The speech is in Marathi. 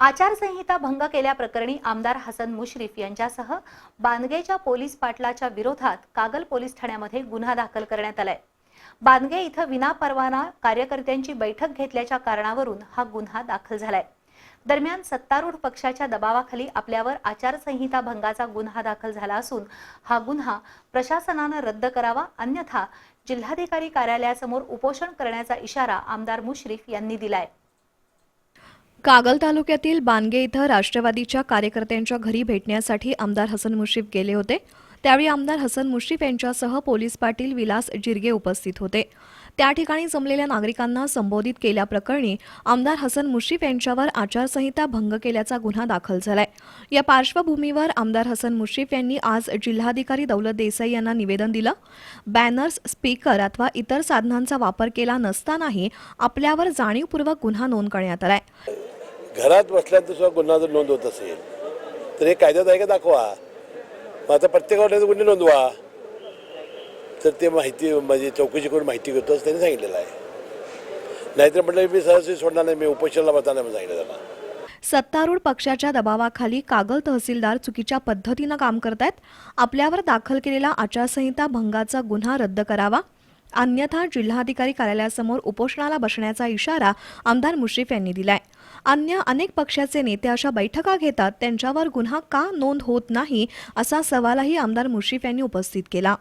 आचारसंहिता भंग केल्याप्रकरणी आमदार हसन मुश्रीफ यांच्यासह बांदगेच्या पोलीस पाटलाच्या विरोधात कागल पोलीस ठाण्यामध्ये गुन्हा दाखल करण्यात आलाय. बांदगे इथं विनापरवाना कार्यकर्त्यांची बैठक घेतल्याच्या कारणावरून हा गुन्हा दाखल झालाय. दरम्यान सत्तारूढ पक्षाच्या दबावाखाली आपल्यावर आचारसंहिता भंगाचा गुन्हा दाखल झाला असून हा गुन्हा प्रशासनानं रद्द करावा अन्यथा जिल्हाधिकारी कार्यालयासमोर उपोषण करण्याचा इशारा आमदार मुश्रीफ यांनी दिलाय. कागल तालुक्यातील बानगे इथं राष्ट्रवादीच्या कार्यकर्त्यांच्या घरी भेटण्यासाठी आमदार हसन मुश्रीफ गेले होते. त्यावेळी आमदार हसन मुश्रीफ यांच्यासह पोलीस पाटील विलास जिरगे उपस्थित होते. त्या ठिकाणी जमलेल्या नागरिकांना संबोधित केल्याप्रकरणी आमदार हसन मुश्रीफ यांच्यावर आचारसंहिता भंग केल्याचा गुन्हा दाखल झालाय. या पार्श्वभूमीवर आमदार हसन मुश्रीफ यांनी आज जिल्हाधिकारी दौलत देसाई यांना निवेदन दिलं. बॅनर्स स्पीकर अथवा इतर साधनांचा वापर केला नसतानाही आपल्यावर जाणीवपूर्वक गुन्हा नोंद करण्यात आलाय. घरात बसल्यानंतर सुद्धा गुन्हा जर नोंद होत असेल तर हे कायद्यात आहे का दाखवा? मग आता प्रत्येकावर गुन्हे नोंदवा. तर ते माहिती म्हणजे चौकशी करून माहिती घेतो असं त्यांनी सांगितलेलं आहे. नाहीतर म्हटलं मी सहज सोडणार नाही मी उपोषणाला बसणार नाही सांगितलं त्यांना. सत्तारूढ पक्षाच्या दबावाखाली कागल तहसीलदार चुकीच्या पद्धतीनं काम करतायत. आपल्यावर दाखल केलेला आचारसंहिता भंगाचा गुन्हा रद्द करावा. अन्यथा जिल्हाधिकारी कार्यालयासमोर उपोषणाला बसण्याचा इशारा आमदार मुश्रीफ यांनी दिलाय. अन्य अनेक पक्षाचे नेते अशा बैठका घेतात त्यांच्यावर गुन्हा का नोंद होत नाही असा सवालही आमदार मुश्रीफ यांनी उपस्थित केला.